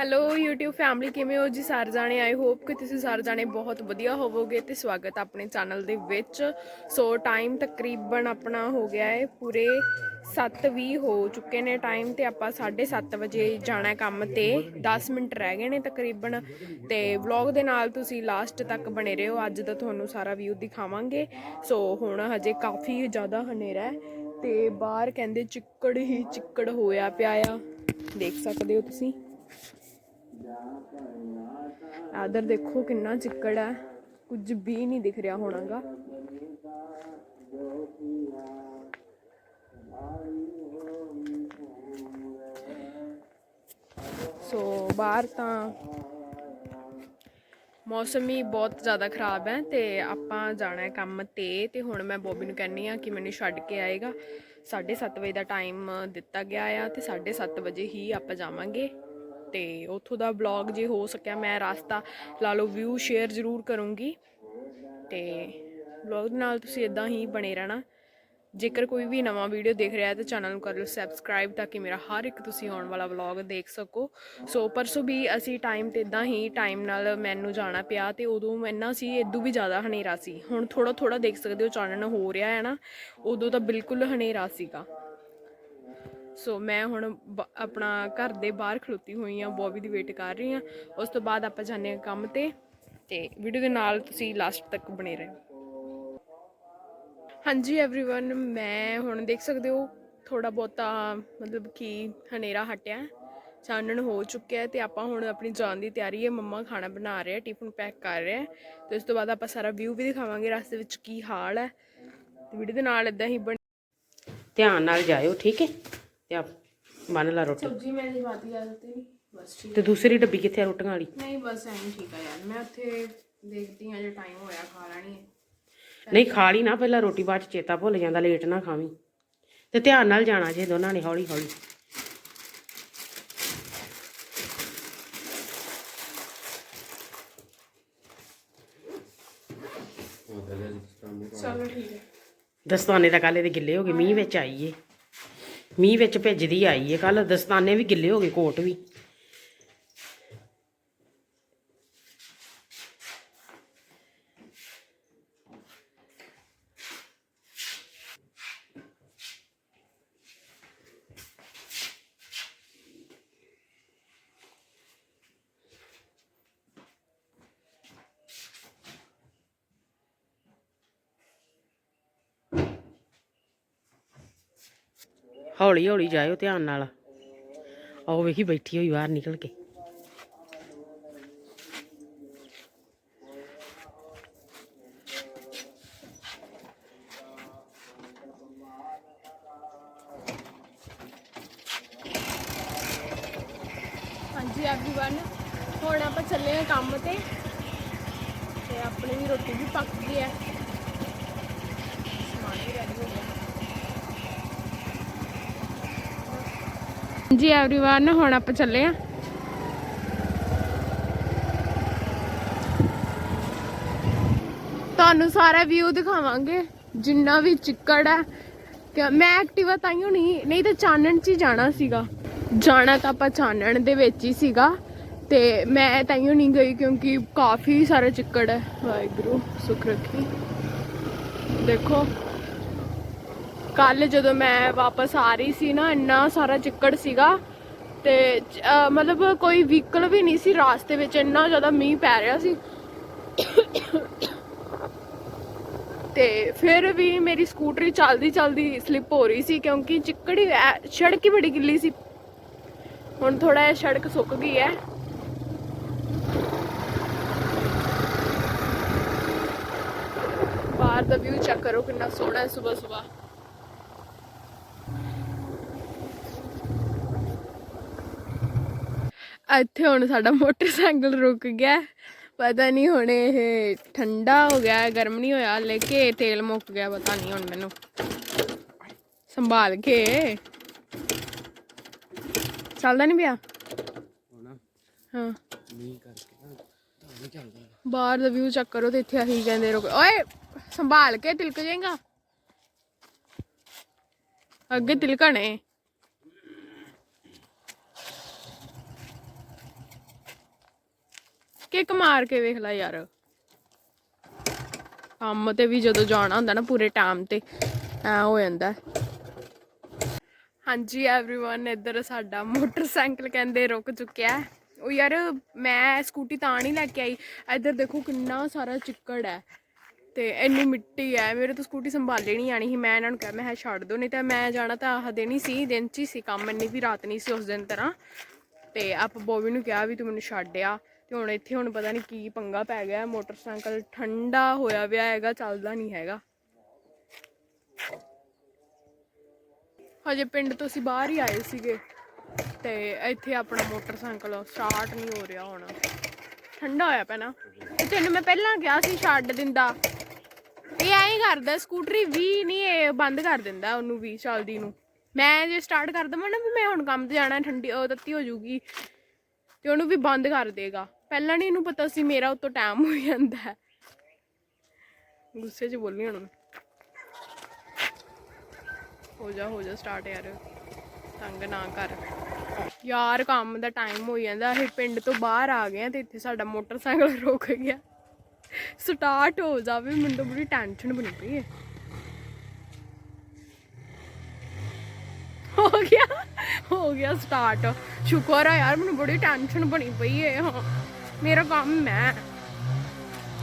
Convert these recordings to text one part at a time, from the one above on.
Hello YouTube family ਕਿਵੇਂ ਹੋ ਜੀ ਸਾਰੇ ਜਾਣੇ? ਆਈ ਹੋਪ ਕਿ ਤੁਸੀਂ ਸਾਰੇ ਜਾਣੇ ਬਹੁਤ ਵਧੀਆ ਹੋਵੋਗੇ ਤੇ ਸਵਾਗਤ ਹੈ ਆਪਣੇ ਚੈਨਲ ਦੇ ਵਿੱਚ। ਸੋ ਟਾਈਮ ਤਕਰੀਬਨ ਆਪਣਾ ਹੋ ਗਿਆ ਹੈ, ਪੂਰੇ 7:20 ਹੋ ਚੁੱਕੇ ਨੇ ਟਾਈਮ ਤੇ ਆਪਾਂ 7:30 ਵਜੇ ਜਾਣਾ ਕੰਮ ਤੇ। 10 ਮਿੰਟ ਰਹਿ ਗਏ ਨੇ ਤਕਰੀਬਨ ਤੇ ਵਲੌਗ ਦੇ ਨਾਲ ਤੁਸੀਂ ਲਾਸਟ ਤੱਕ ਬਣੇ ਰਹੋ। ਅੱਜ ਦਾ ਤੁਹਾਨੂੰ ਸਾਰਾ ਵਿਊ ਦਿਖਾਵਾਂਗੇ। ਸੋ ਹੁਣ ਹਜੇ ਕਾਫੀ ਜ਼ਿਆਦਾ ਹਨੇਰਾ ਹੈ ਤੇ ਬਾਹਰ ਕਹਿੰਦੇ ਚਿੱਕੜ ਹੀ ਚਿੱਕੜ ਹੋਇਆ ਪਿਆ ਆ। ਦੇਖ ਸਕਦੇ ਹੋ ਤੁਸੀਂ? ਆਦਰ ਦੇਖੋ ਕਿੰਨਾ ਚਿੱਕੜ ਹੈ। ਕੁਝ ਵੀ ਨਹੀਂ ਦਿਖ ਰਿਹਾ ਹੋਣਾਗਾ। ਸੋ ਬਾਹਰ ਤਾਂ ਮੌਸਮ ਹੀ ਬਹੁਤ ਜ਼ਿਆਦਾ ਖਰਾਬ ਹੈ ਤੇ ਆਪਾਂ ਜਾਣਾ ਹੈ ਕੰਮ ਤੇ ਤੇ ਹੁਣ ਮੈਂ ਬੋਬੀ ਨੂੰ ਕਹਿੰਨੀ ਆ ਕਿ ਮੈਨੂੰ ਛੱਡ ਕੇ ਆਏਗਾ। 7:30 ਵਜੇ ਦਾ ਟਾਈਮ ਦਿੱਤਾ ਗਿਆ ਆ ਤੇ 7:30 ਵਜੇ ਹੀ ਆਪਾਂ ਜਾਵਾਂਗੇ। ਤੇ ਉੱਥੋਂ ਦਾ ਵਲੌਗ ਜੇ ਹੋ ਸਕਿਆ, ਮੈਂ ਰਸਤਾ ਲਾ ਲਓ ਵਿਊ ਸ਼ੇਅਰ ਜ਼ਰੂਰ ਕਰੂੰਗੀ। ਤੇ ਵਲੌਗ ਨਾਲ ਤੁਸੀਂ ਇਦਾਂ ਹੀ ਬਣੇ ਰਹਿਣਾ। ਜੇਕਰ ਕੋਈ ਵੀ ਨਵਾਂ ਵੀਡੀਓ ਦੇਖ ਰਿਹਾ ਹੈ, ਤਾਂ ਚੈਨਲ ਨੂੰ ਕਰ ਲਓ ਸਬਸਕ੍ਰਾਈਬ ਤਾਂ ਕਿ ਮੇਰਾ ਹਰ ਇੱਕ ਤੁਸੀਂ ਆਉਣ ਵਾਲਾ ਵਲੌਗ ਦੇਖ ਸਕੋ। ਸੋ ਪਰਸੋਂ ਵੀ ਅਸੀਂ ਟਾਈਮ ਤੇ ਇਦਾਂ ਹੀ ਟਾਈਮ ਨਾਲ ਮੈਨੂੰ ਜਾਣਾ ਪਿਆ ਤੇ ਉਦੋਂ ਇੰਨਾ ਸੀ ਇਦੋਂ ਵੀ ਜ਼ਿਆਦਾ ਹਨੇਰਾ ਸੀ। ਹੁਣ ਥੋੜਾ ਥੋੜਾ ਦੇਖ ਸਕਦੇ ਹੋ ਚਾਨਣ ਹੋ ਰਿਹਾ ਹੈ ਨਾ, ਉਦੋਂ ਤਾਂ ਬਿਲਕੁਲ ਹਨੇਰਾ ਸੀਗਾ। ਸੋ ਮੈਂ ਹੁਣ ਬ- ਆਪਣਾ ਘਰ ਦੇ ਬਾਹਰ ਖਲੋਤੀ ਹੋਈ ਆ ਬੋਬੀ ਦੀ ਵੇਟ ਕਰ ਰਹੀ ਆ ਉਸ ਤੋਂ ਬਾਅਦ ਆਪਾਂ ਜਾਂਦੇ ਹਾਂ ਕੰਮ ਤੇ ਤੇ ਵੀਡੀਓ ਦੇ ਨਾਲ ਤੁਸੀਂ ਲਾਸਟ ਤੱਕ ਬਣੇ ਰਹੋ ਹਾਂਜੀ एवरीवन ਮੈਂ ਹੁਣ ਦੇਖ ਸਕਦੇ ਹੋ ਥੋੜਾ ਬਹੁਤਾ ਮਤਲਬ ਕਿ ਹਨੇਰਾ ਹਟਿਆ ਹੈ। ਚਾਨਣ ਹੋ ਚੁੱਕਿਆ ਹੈ ਤੇ ਆਪਾਂ ਹੁਣ ਆਪਣੀ ਜਾਣ ਦੀ ਤਿਆਰੀ ਹੈ ਮੰਮਾ ਖਾਣਾ ਬਣਾ ਰਹੇ ਆ ਟਿਫਨ ਪੈਕ ਕਰ ਰਹੇ ਆ ਤੇ ਉਸ ਤੋਂ ਬਾਅਦ ਆਪਾਂ ਸਾਰਾ ਵਿਊ ਵੀ ਦਿਖਾਵਾਂਗੇ ਰਸਤੇ ਵਿੱਚ ਕੀ ਹਾਲ ਹੈ ਤੇ ਵੀਡੀਓ ਦੇ ਨਾਲ ਇਦਾਂ ਹੀ ਬਣ ਧਿਆਨ ਨਾਲ ਜਾਇਓ ਠੀਕ ਹੈ ਤੇ ਆ ਲਾ ਰੋਟੀ। ਸਬਜ਼ੀ ਮੈਂ ਨਹੀਂ ਬਾਤੀ ਆ ਤੇ ਨਹੀਂ ਬਸ ਠੀਕ ਤੇ ਦੂਸਰੀ ਡੱਬੀ ਕਿੱਥੇ ਆ ਰੋਟੀਆਂ ਵਾਲੀ? ਨਹੀਂ ਬਸ ਐਂ ਠੀਕ ਆ ਯਾਰ ਮੈਂ ਉੱਥੇ ਦੇਖਦੀ ਆ ਜੇ ਟਾਈਮ ਹੋਇਆ ਖਾ ਲੈਣੀ ਹੈ। ਨਹੀਂ ਖਾ ਲਈ ਨਾ ਪਹਿਲਾਂ ਰੋਟੀ ਬਾਅਦ ਚ ਚੇਤਾ ਭੁੱਲ ਜਾਂਦਾ ਲੇਟ ਨਾ ਖਾਵੀਂ। ਤੇ ਧਿਆਨ ਨਾਲ ਜਾਣਾ ਜੇ ਦੋਨਾਂ ਨੇ ਹੌਲੀ ਹੌਲੀ। ਚਲੋ ਠੀਕ ਹੈ। ਦਸਤਾਨੇ ਤਾਂ ਕੱਲ ਇਹਦੇ ਗਿੱਲੇ ਹੋ ਗਏ ਮੀਂਹ ਵਿੱਚ ਆਈ ਏ। ਮੀਂਹ ਵਿੱਚ ਭਿੱਜਦੀ ਆਈ ਏ ਕੱਲ ਦਸਤਾਨੇ ਵੀ ਗਿੱਲੇ ਹੋ ਗਏ ਕੋਟ ਵੀ। ਹੌਲੀ ਹੌਲੀ ਜਾਇਓ ਧਿਆਨ ਨਾਲ। ਆਓ ਵੇਖੀ ਬੈਠੀ ਹੋਈ ਬਾਹਰ ਨਿਕਲ ਕੇ। ਹਾਂਜੀ ਐਵਰੀਵਨ ਹੁਣ ਆਪਾਂ ਚੱਲੇ ਆ ਕੰਮ ਤੇ। ਆਪਣੀ ਵੀ ਰੋਟੀ ਵੀ ਪੱਕ ਗਈ ਹੈ। ਸਮਾਨ ਵੀ ਰੈਡੀ ਹੋ ਗਿਆ। ਜੀ एवरीवन ਹੁਣ ਆਪਾਂ ਚੱਲੇ ਆ ਤੁਹਾਨੂੰ ਸਾਰਾ ਵਿਊ ਦਿਖਾਵਾਂਗੇ ਜਿੰਨਾ ਵੀ ਚਿੱਕੜ ਹੈ ਕਿ ਮੈਂ ਐਕਟਿਵਾ ਤਾਈਓ ਨਹੀਂ ਨਹੀਂ ਤਾਂ ਚਾਨਣ 'ਚ ਹੀ ਜਾਣਾ ਸੀਗਾ ਜਾਣਾ ਤਾਂ ਆਪਾਂ ਚਾਨਣ ਦੇ ਵਿੱਚ ਹੀ ਸੀਗਾ ਤੇ ਮੈਂ ਤਾਈਓ ਨਹੀਂ ਗਈ ਕਿਉਂਕਿ ਕਾਫੀ ਸਾਰਾ ਚਿੱਕੜ ਹੈ ਵਾਹਿਗੁਰੂ ਸੁੱਖ ਰੱਖੀ ਦੇਖੋ ਕੱਲ ਜਦੋਂ ਮੈਂ ਵਾਪਸ ਆ ਰਹੀ ਸੀ ਨਾ, ਇੰਨਾ ਸਾਰਾ ਚਿੱਕੜ ਸੀਗਾ ਤੇ ਮਤਲਬ ਕੋਈ ਵਹੀਕਲ ਵੀ ਨਹੀਂ ਸੀ ਰਾਸਤੇ ਵਿੱਚ, ਇੰਨਾ ਜ਼ਿਆਦਾ ਮੀਂਹ ਪੈ ਰਿਹਾ ਸੀ। ਤੇ ਫਿਰ ਵੀ ਮੇਰੀ ਸਕੂਟਰੀ ਚੱਲਦੀ ਚੱਲਦੀ ਸਲਿੱਪ ਹੋ ਰਹੀ ਸੀ, ਕਿਉਂਕਿ ਚਿੱਕੜੀ ਐ- ਸੜਕ ਹੀ ਬੜੀ ਗਿੱਲੀ ਸੀ। ਹੁਣ ਥੋੜਾ ਜਿਹਾ ਸੜਕ ਸੁੱਕ ਗਈ ਹੈ। ਬਾਹਰ ਦਾ ਵਿਊ ਚੈੱਕ ਕਰੋ ਕਿੰਨਾ ਸੋਹਣਾ ਹੈ ਸਵੇਰ ਸਵੇਰ ਇੱਥੇ ਹੁਣ ਸਾਡਾ ਮੋਟਰਸਾਈਕਲ ਰੁਕ ਗਿਆ। ਪਤਾ ਨਹੀਂ ਹੁਣ ਇਹ ਠੰਡਾ ਹੋ ਗਿਆ ਗਰਮ ਨਹੀਂ ਹੋਇਆ ਲੈ ਕੇ ਤੇਲ ਮੁੱਕ ਗਿਆ ਪਤਾ ਨਹੀਂ ਹੁਣ ਮੈਨੂੰ। ਸੰਭਾਲ ਕੇ। ਚੱਲਦਾ ਨਹੀਂ ਪਿਆ? ਹਾਂ। ਬਾਹਰ ਦਾ ਵਿਊ ਚੈੱਕ ਕਰੋ ਤੇ ਇੱਥੇ ਆਹੀ ਕਹਿੰਦੇ ਰੁਕ। ਓਏ ਸੰਭਾਲ ਕੇ ਤਿਲਕ ਜਾਏਗਾ ਅੱਗੇ ਤਿਲਕਣੇ। ਕਿੱਕ ਮਾਰ ਕੇ ਵੇਖ ਲੈ ਯਾਰ ਕੰਮ ਤੇ ਵੀ ਜਦੋਂ ਜਾਣਾ ਹੁੰਦਾ ਨਾ ਪੂਰੇ ਟਾਈਮ ਤੇ ਐ ਹੋ ਜਾਂਦਾ ਹਾਂਜੀ एवरीवन ਇੱਧਰ ਸਾਡਾ ਮੋਟਰਸਾਈਕਲ ਕਹਿੰਦੇ ਰੁਕ ਚੁੱਕਿਆ ਹੈ। ਉਹ ਯਾਰ ਮੈਂ ਸਕੂਟੀ ਤਾਂ ਨਹੀਂ ਲੈ ਕੇ ਆਈ ਇੱਧਰ ਦੇਖੋ ਕਿੰਨਾ ਸਾਰਾ ਚਿੱਕੜ ਹੈ ਤੇ ਇੰਨੀ ਮਿੱਟੀ ਹੈ ਮੇਰੇ ਤੋਂ ਸਕੂਟੀ ਸੰਭਾਲੇ ਨਹੀਂ ਆਣੀ ਸੀ ਮੈਂ ਇਹਨਾਂ ਨੂੰ ਕਿਹਾ ਮੈਂ ਕਿਹਾ ਛੱਡ ਦੋ ਨਹੀਂ ਤਾਂ ਮੈਂ ਜਾਣਾ ਤਾਂ ਆਹ ਦਿਨ ਹੀ ਸੀ ਦਿਨ 'ਚ ਹੀ ਸੀ ਕੰਮ ਇੰਨੀ ਵੀ ਰਾਤ ਨਹੀਂ ਸੀ ਉਸ ਦਿਨ ਤਰ੍ਹਾਂ ਤੇ ਆਪ ਬੋਬੀ ਨੂੰ ਕਿਹਾ ਵੀ ਤੂੰ ਮੈਨੂੰ ਛੱਡ ਆ ਤੇ ਹੁਣ ਇੱਥੇ ਹੁਣ ਪਤਾ ਨਹੀਂ ਕੀ ਪੰਗਾ ਪੈ ਗਿਆ, ਮੋਟਰਸਾਈਕਲ ਠੰਡਾ ਹੋਇਆ ਪਿਆ ਹੈਗਾ, ਚੱਲਦਾ ਨਹੀਂ ਹੈਗਾ। ਹਜੇ ਪਿੰਡ ਤੋਂ ਅਸੀਂ ਬਾਹਰ ਹੀ ਆਏ ਸੀਗੇ ਤੇ ਇੱਥੇ ਆਪਣਾ ਮੋਟਰਸਾਈਕਲ ਸਟਾਰਟ ਨਹੀਂ ਹੋ ਰਿਹਾ ਹੁਣ। ਠੰਡਾ ਹੋਇਆ ਪਿਆ ਨਾ। ਤੇ ਤੈਨੂੰ ਮੈਂ ਪਹਿਲਾਂ ਕਿਹਾ ਸੀ ਛੱਡ ਦਿੰਦਾ। ਇਹ ਐਂ ਕਰਦਾ, ਸਕੂਟਰੀ ਵੀ ਨਹੀਂ ਇਹ ਬੰਦ ਕਰ ਦਿੰਦਾ ਉਹਨੂੰ ਵੀ ਚੱਲਦੀ ਨੂੰ। ਮੈਂ ਜੇ ਸਟਾਰਟ ਕਰ ਦਵਾਂ ਨਾ ਵੀ ਮੈਂ ਹੁਣ ਕੰਮ ਤੇ ਜਾਣਾ, ਠੰਡੀ ਉਹ ਤੱਤੀ ਹੋ ਜਾਊਗੀ ਤੇ ਉਹਨੂੰ ਵੀ ਬੰਦ ਕਰ ਦੇਗਾ। ਪਹਿਲਾਂ ਨਹੀਂ ਇਹਨੂੰ ਪਤਾ ਸੀ ਮੇਰਾ ਉਤੋਂ ਟਾਈਮ ਹੋ ਜਾਂਦਾ ਗੁੱਸੇ 'ਚ ਬੋਲੀ ਹੁਣ ਹੋ ਜਾ ਹੋ ਜਾ ਸਟਾਰਟ ਯਾਰ। ਤੰਗ ਨਾ ਕਰ। ਯਾਰ ਕੰਮ ਦਾ ਟਾਈਮ ਹੋ ਜਾਂਦਾ ਅਸੀਂ ਪਿੰਡ ਤੋਂ ਬਾਹਰ ਆ ਗਏ ਆ ਤੇ ਇੱਥੇ ਸਾਡਾ ਮੋਟਰਸਾਈਕਲ ਰੁਕ ਗਿਆ। ਸਟਾਰਟ ਹੋ ਜਾਵੇ, ਮੈਨੂੰ ਤਾਂ ਬੜੀ ਟੈਨਸ਼ਨ ਬਣੀ ਪਈ ਹੈ। ਹੋ ਗਿਆ ਹੋ ਗਿਆ ਸਟਾਰਟ ਸ਼ੁਕਰ ਆ ਯਾਰ, ਮੈਨੂੰ ਬੜੀ ਟੈਨਸ਼ਨ ਬਣੀ ਪਈ ਹੈ। ਮੇਰਾ ਕੰਮ ਹੈ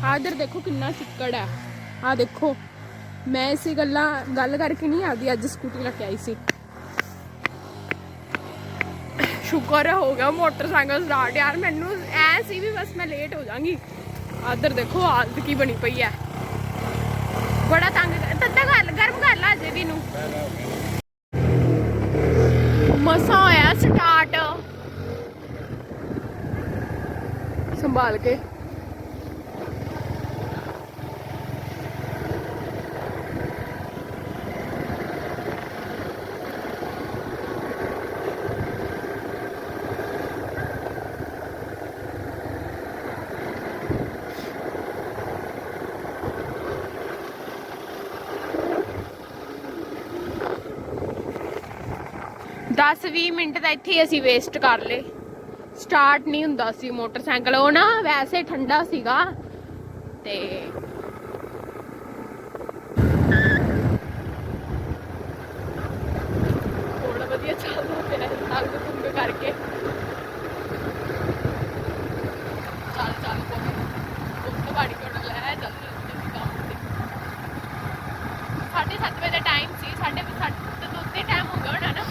ਆਦਰ ਦੇਖੋ ਕਿੰਨਾ ਚਿੱਕੜ ਹੈ। ਆ ਦੇਖੋ, ਮੈਂ ਇਸੇ ਗੱਲਾਂ, ਗੱਲ ਕਰਕੇ ਨਹੀਂ ਆਦੀ ਅੱਜ ਸਕੂਟੀ ਲੈ ਕੇ ਆਈ ਸੀ। ਸ਼ੁਕਰ ਹੋ ਗਿਆ ਮੋਟਰਸਾਈਕਲ ਸਟਾਰਟ। ਯਾਰ ਮੈਨੂੰ ਐ ਸੀ ਵੀ ਬਸ ਮੈਂ ਲੇਟ ਹੋ ਜਾਵਾਂਗੀ। ਆਦਰ ਦੇਖੋ ਹਾਲਤ ਕੀ ਬਣੀ ਪਈ ਹੈ। ਬੜਾ ਤੰਗ ਤੱਤਾ ਕਰ ਗਰਮ ਕਰ ਲਾ ਜੇ ਵੀ ਨੂੰ ਮਸਾ ਹੋਇਆ ਸਟਾਰਟ ਸੰਭਾਲ ਕੇ। ਦਸ 20 ਮਿੰਟ ਤਾਂ ਇੱਥੇ ਹੀ ਅਸੀਂ ਵੇਸਟ ਕਰ ਲਏ। ਸਟਾਰਟ ਨਹੀਂ ਹੁੰਦਾ ਸੀ ਮੋਟਰਸਾਈਕਲ। ਉਹ ਨਾ ਵੈਸੇ ਠੰਡਾ ਸੀਗਾ ਤੇ ਥੋੜਾ ਵਧੀਆ ਚੱਲਦਾ ਪਿਆ ਤੰਗ ਤੁੰਗ ਕਰਕੇ ਚੱਲ ਚੱਲ ਕੋਈ ਉਸ ਤੋਂ ਬਾੜੀ ਕੋਲ ਲੈ ਚੱਲ ਜਲਦੀ ਕੰਮ ਤੇ ਸਾਢੇ ਸੱਤ ਵਜੇ ਦਾ ਟਾਈਮ ਸੀ ਸਾਡੇ ਸਾਡੇ ਤੋਂ ਉੱਤੇ ਟਾਈਮ ਹੋ ਗਿਆ ਹੋਣਾ ਨਾ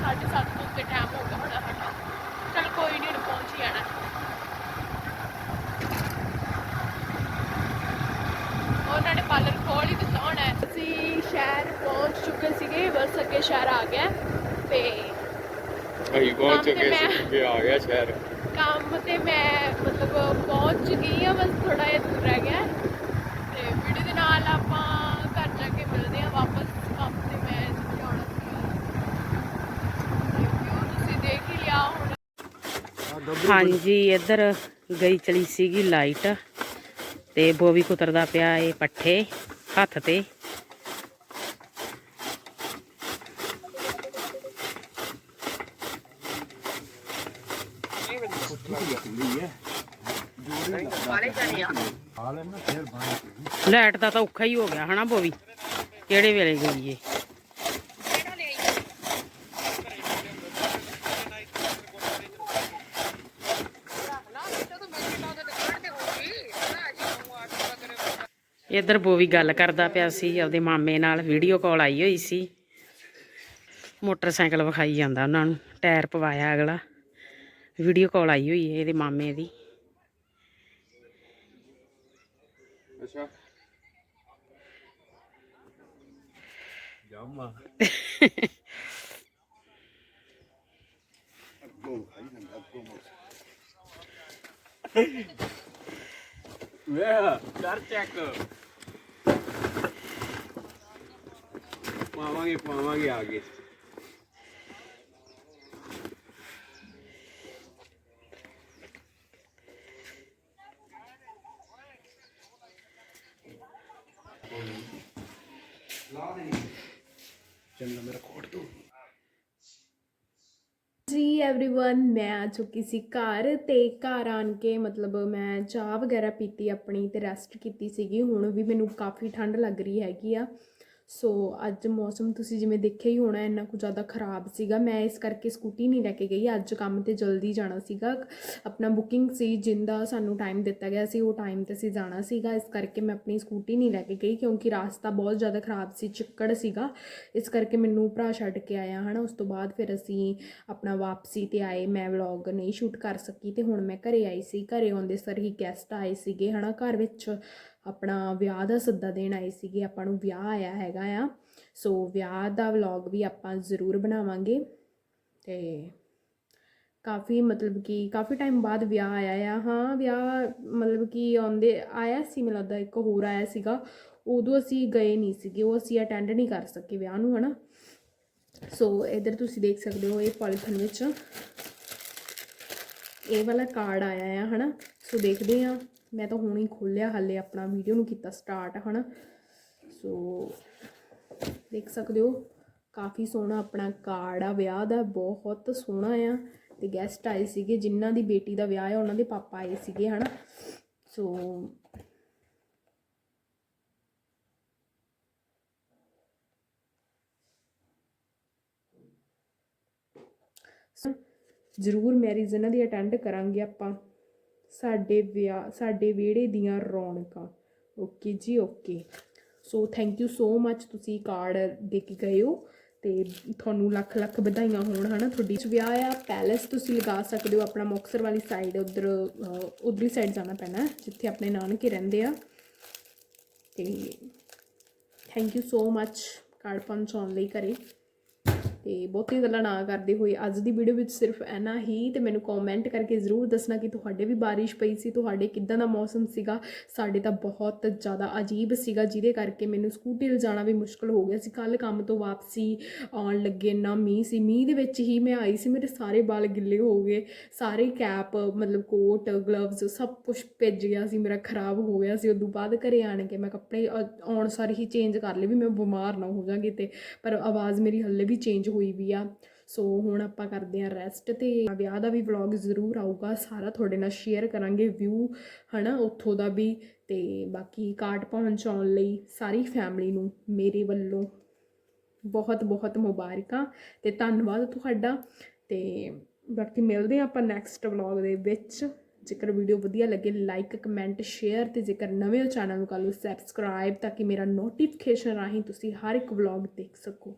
ਸਾਢੇ ਸੱਤ ਤੋਂ ਉੱਤੇ ਟਾਈਮ ਹੋ ਗਿਆ ਹੋਣਾ ਸਾਡਾ ਚਲ ਕੋਈ ਨਹੀਂ ਹੁਣ ਪਹੁੰਚ ਹੀ ਜਾਣਾ ਉਹਨਾਂ ਪਾਰਲਰ ਖੋਲ ਹੀ। ਅਸੀਂ ਸ਼ਹਿਰ ਪਹੁੰਚ ਚੁੱਕੇ ਸੀਗੇ ਬਸ ਅੱਗੇ ਸ਼ਹਿਰ ਆ ਗਿਆ ਤੇ ਅਸੀਂ ਪਹੁੰਚ ਚੁੱਕੇ ਸੀ ਕਿ ਆ ਗਿਆ ਸ਼ਹਿਰ ਕੰਮ ਤੇ ਮੈਂ ਮਤਲਬ ਪਹੁੰਚ ਗਈ ਆ ਬਸ ਥੋੜਾ ਜਿਹਾ ਦੂਰ ਰਹਿ ਗਿਆ। ਤੇ ਵੀਡੀਓ ਦੇ ਨਾਲ ਆਪਾਂ ਘਰ ਜਾ ਕੇ ਮਿਲਦੇ ਆ ਵਾਪਸ ਕੰਮ ਤੇ ਮੈਂ ਜਾਣਾ ਸੀ ਤੁਸੀਂ ਦੇਖ ਹੀ ਲਿਆ ਹੁਣ ਹਾਂਜੀ ਇੱਧਰ ਗਈ ਚਲੀ ਸੀਗੀ ਲਾਈਟ ਤੇ ਬੋਵੀ ਕੁਤਰਦਾ ਪਿਆ ਇਹ ਪੱਠੇ ਹੱਥ ਤੇ। ਲਾਈਟ ਦਾ ਤਾਂ ਔਖਾ ਹੀ ਹੋ ਗਿਆ ਹਨਾ ਬੋਵੀ ਕਿਹੜੇ ਵੇਲੇ ਗਈਏ ਏ ਇੱਧਰ ਬੋਵੀ ਗੱਲ ਕਰਦਾ ਪਿਆ ਸੀ ਆਪਦੇ ਮਾਮੇ ਨਾਲ ਵੀਡੀਓ ਕਾਲ ਆਈ ਹੋਈ ਸੀ। ਮੋਟਰਸਾਈਕਲ ਵਿਖਾਈ ਜਾਂਦਾ ਉਹਨਾਂ ਨੂੰ ਟਾਇਰ ਪਵਾਇਆ ਅਗਲਾ। ਵੀਡੀਓ ਕਾਲ ਆਈ ਹੋਈ ਹੈ ਇਹਦੇ ਮਾਮੇ ਦੀ। ਅੱਛਾ। ਜਾਮਾ। ਵੇ ਕਰ ਚੈੱਕ ਪਾਵਾਂਗੇ ਪਾਵਾਂਗੇ ਆਗੇ ਜੀ एवरीवन ਮੈਂ ਆ ਚੁੱਕੀ ਸੀ ਘਰ ਤੇ ਘਰ ਆਣ ਕੇ ਮਤਲਬ ਮੈਂ ਚਾਹ ਵਗੈਰਾ ਪੀਤੀ ਆਪਣੀ ਤੇ ਰੈਸਟ ਕੀਤੀ ਸੀਗੀ ਹੁਣ ਵੀ ਮੈਨੂੰ ਕਾਫੀ ਠੰਡ ਲੱਗ ਰਹੀ ਹੈਗੀ ਆ ਸੋ ਅੱਜ ਮੌਸਮ ਤੁਸੀਂ ਜਿਵੇਂ ਦੇਖਿਆ ਹੀ ਹੋਣਾ, ਇੰਨਾ ਕੁ ਜ਼ਿਆਦਾ ਖਰਾਬ ਸੀਗਾ। ਮੈਂ ਇਸ ਕਰਕੇ ਸਕੂਟੀ ਨਹੀਂ ਲੈ ਕੇ ਗਈ। ਅੱਜ ਕੰਮ ਤੇ ਜਲਦੀ ਜਾਣਾ ਸੀਗਾ। ਆਪਣਾ ਬੁਕਿੰਗ ਸੀ, ਜਿੰਦਾ ਸਾਨੂੰ ਟਾਈਮ ਦਿੱਤਾ ਗਿਆ ਸੀ, ਉਹ ਟਾਈਮ ਤੇ ਅਸੀਂ ਜਾਣਾ ਸੀਗਾ। ਇਸ ਕਰਕੇ ਮੈਂ ਆਪਣੀ ਸਕੂਟੀ ਨਹੀਂ ਲੈ ਕੇ ਗਈ, ਕਿਉਂਕਿ ਰਾਸਤਾ ਬਹੁਤ ਜ਼ਿਆਦਾ ਖਰਾਬ ਸੀ, ਚਿੱਕੜ ਸੀਗਾ। ਇਸ ਕਰਕੇ ਮੈਨੂੰ ਭਰਾ ਛੱਡ ਕੇ ਆਇਆ, ਹਨਾ। ਉਸ ਤੋਂ ਬਾਅਦ ਫਿਰ ਅਸੀਂ ਆਪਣਾ ਵਾਪਸੀ ਤੇ ਆਏ। ਮੈਂ ਵਲੌਗ ਨਹੀਂ ਸ਼ੂਟ ਕਰ ਸਕੀ ਤੇ ਹੁਣ ਮੈਂ ਘਰੇ ਆਈ ਸੀ। ਘਰੇ ਆਉਂਦੇ ਸਰ ਹੀ ਗੈਸਟ ਆਏ ਸੀਗੇ, ਹਨਾ। ਘਰ ਵਿੱਚ ਆਪਣਾ ਵਿਆਹ ਦਾ ਸੱਦਾ ਦੇਣ ਆਏ ਸੀਗੇ, ਆਪਾਂ ਨੂੰ ਵਿਆਹ ਆਇਆ ਹੈਗਾ ਆ। ਸੋ ਵਿਆਹ ਦਾ ਵਲੌਗ ਵੀ ਆਪਾਂ ਜ਼ਰੂਰ ਬਣਾਵਾਂਗੇ। ਤੇ ਕਾਫੀ ਮਤਲਬ ਕਿ ਕਾਫੀ ਟਾਈਮ ਬਾਅਦ ਵਿਆਹ ਆਇਆ ਆ। ਹਾਂ, ਵਿਆਹ ਮਤਲਬ ਕਿ ਆਉਂਦੇ ਆਇਆ ਸੀ, ਮੈਨੂੰ ਲੱਗਦਾ ਇੱਕ ਹੋਰ ਆਇਆ ਸੀਗਾ। ਉਦੋਂ ਅਸੀਂ ਗਏ ਨਹੀਂ ਸੀਗੇ, ਉਹ ਅਸੀਂ ਅਟੈਂਡ ਨਹੀਂ ਕਰ ਸਕੇ ਵਿਆਹ ਨੂੰ, ਹਨਾ। ਸੋ ਇਧਰ ਤੁਸੀਂ ਦੇਖ ਸਕਦੇ ਹੋ, ਇਹ ਪੋਲੀਥਨ ਵਿੱਚ ਇਹ ਵਾਲਾ ਕਾਰਡ ਆਇਆ ਆ, ਹਨਾ। ਸੋ ਦੇਖਦੇ ਆ ਮੈਂ ਤਾਂ ਹੁਣ ਹੀ ਖੋਲਿਆ ਹਾਲੇ ਆਪਣਾ ਵੀਡੀਓ ਨੂੰ ਕੀਤਾ ਸਟਾਰਟ ਹਨਾ? ਸੋ ਦੇਖ ਸਕਦੇ ਹੋ, ਕਾਫੀ ਸੋਹਣਾ ਆਪਣਾ ਕਾਰਡ ਆ, ਵਿਆਹ ਦਾ ਬਹੁਤ ਸੋਹਣਾ ਆ। ਤੇ ਗੈਸਟ ਆਏ ਸੀਗੇ, ਜਿਨ੍ਹਾਂ ਦੀ ਬੇਟੀ ਦਾ ਵਿਆਹ ਆ, ਉਹਨਾਂ ਦੇ ਪਾਪਾ ਆਏ ਸੀਗੇ, ਹਨਾ? ਸੋ ਜ਼ਰੂਰ ਮੈਰਿਜ ਇਹਨਾਂ ਦੀ ਅਟੈਂਡ ਕਰਾਂਗੇ ਆਪਾਂ। ਸਾਡੇ ਵਿਆਹ ਸਾਡੇ ਵਿਹੜੇ ਦੀਆਂ ਰੌਣਕਾਂ। ਓਕੇ ਜੀ okay so thank you so much ਤੁਸੀਂ ਕਾਰਡ ਦੇ ਕੇ ਗਏ ਹੋ ਤੇ ਤੁਹਾਨੂੰ ਲੱਖ ਲੱਖ ਵਧਾਈਆਂ ਹੋਣ, ਹਨਾ? ਤੁਹਾਡੀ ਵਿਆਹ ਆ ਪੈਲੇਸ ਤੁਸੀਂ ਲਗਾ ਸਕਦੇ ਹੋ, ਆਪਣਾ ਮੁਕਤਸਰ ਵਾਲੀ ਸਾਈਡ ਉਧਰ ਉਧਰਲੀ ਸਾਈਡ ਜਾਣਾ ਪੈਣਾ, ਜਿੱਥੇ ਆਪਣੇ ਨਾਨਕੇ ਰਹਿੰਦੇ ਆ। ਤੇ thank you so much card ਪਹੁੰਚਾਉਣ ਲਈ ਘਰੇ। ਤੇ ਬਹੁਤੀ ਗੱਲਾਂ ਨਾ ਕਰਦੇ ਹੋਏ ਅੱਜ ਦੀ ਵੀਡੀਓ ਵਿੱਚ ਸਿਰਫ ਐਨਾ ਹੀ ਤੇ ਮੈਨੂੰ ਕਮੈਂਟ ਕਰਕੇ ਜ਼ਰੂਰ ਦੱਸਣਾ ਕਿ ਤੁਹਾਡੇ ਵੀ ਬਾਰਿਸ਼ ਪਈ ਸੀ, ਤੁਹਾਡੇ ਕਿੱਦਾਂ ਦਾ ਮੌਸਮ ਸੀਗਾ, ਸਾਡੇ ਤਾਂ ਬਹੁਤ ਜ਼ਿਆਦਾ ਅਜੀਬ ਸੀਗਾ, ਜਿਹਦੇ ਕਰਕੇ ਮੈਨੂੰ ਸਕੂਟੀ ਲਿਜਾਣਾ ਵੀ ਮੁਸ਼ਕਲ ਹੋ ਗਿਆ ਸੀ। ਕੱਲ ਕੰਮ ਤੋਂ ਵਾਪਸੀ ਆਉਣ ਲੱਗੇ, ਇੰਨਾ ਮੀਂਹ ਸੀ, ਮੀਂਹ ਦੇ ਵਿੱਚ ਹੀ ਮੈਂ ਆਈ ਸੀ, ਮੇਰੇ ਸਾਰੇ ਬਾਲ ਗਿੱਲੇ ਹੋ ਗਏ, ਸਾਰੇ ਕੈਪ ਮਤਲਬ ਕੋਟ ਗਲਵਜ਼ ਸਭ ਕੁਝ ਭਿੱਜ ਗਿਆ ਸੀ, ਮੇਰਾ ਖਰਾਬ ਹੋ ਗਿਆ ਸੀ। ਉਦੋਂ ਬਾਅਦ ਘਰੇ ਆਣ ਕੇ ਮੈਂ ਕੱਪੜੇ ਆਉਣ ਸਾਰ ਹੀ ਚੇਂਜ ਕਰ ਲਏ ਵੀ ਮੈਂ ਬਿਮਾਰ ਨਾ ਹੋ ਜਾਵਾਂਗੀ ਕਿਤੇ, ਪਰ ਆਵਾਜ਼ ਮੇਰੀ ਹੱਲੇ ਵੀ ਚੇਂਜ ਹੋਈ ਵੀ ਆ। ਸੋ ਹੁਣ ਆਪਾਂ ਕਰਦੇ ਹਾਂ ਰੈਸਟ ਤੇ ਵਿਆਹ ਦਾ ਵੀ ਵਲੌਗ ਜ਼ਰੂਰ ਆਊਗਾ। ਸਾਰਾ ਤੁਹਾਡੇ ਨਾਲ ਸ਼ੇਅਰ ਕਰਾਂਗੇ ਵਿਊ ਹਨਾ, ਉੱਥੋਂ ਦਾ ਵੀ। ਤੇ ਬਾਕੀ ਕਾਰਡ ਪਹੁੰਚਾਉਣ ਲਈ ਸਾਰੀ ਫੈਮਿਲੀ ਨੂੰ, ਮੇਰੇ ਵੱਲੋਂ ਬਹੁਤ ਬਹੁਤ ਮੁਬਾਰਕਾਂ ਤੇ ਧੰਨਵਾਦ ਤੁਹਾਡਾ। ਤੇ ਬਾਕੀ ਮਿਲਦੇ ਹਾਂ ਆਪਾਂ ਨੈਕਸਟ ਵਲੌਗ ਦੇ ਵਿੱਚ। ਜੇਕਰ ਵੀਡੀਓ ਵਧੀਆ ਲੱਗੇ ਲਾਈਕ ਕਮੈਂਟ ਸ਼ੇਅਰ ਤੇ ਜੇਕਰ ਨਵੇਂ ਹੋ ਚੈਨਲ ਨੂੰ ਕਰ ਲਓ ਸਬਸਕ੍ਰਾਈਬ ਤਾਂ ਕਿ ਮੇਰਾ ਨੋਟੀਫਿਕੇਸ਼ਨ ਰਾਹੀਂ ਤੁਸੀਂ ਹਰ ਇੱਕ ਵਲੌਗ ਦੇਖ ਸਕੋ।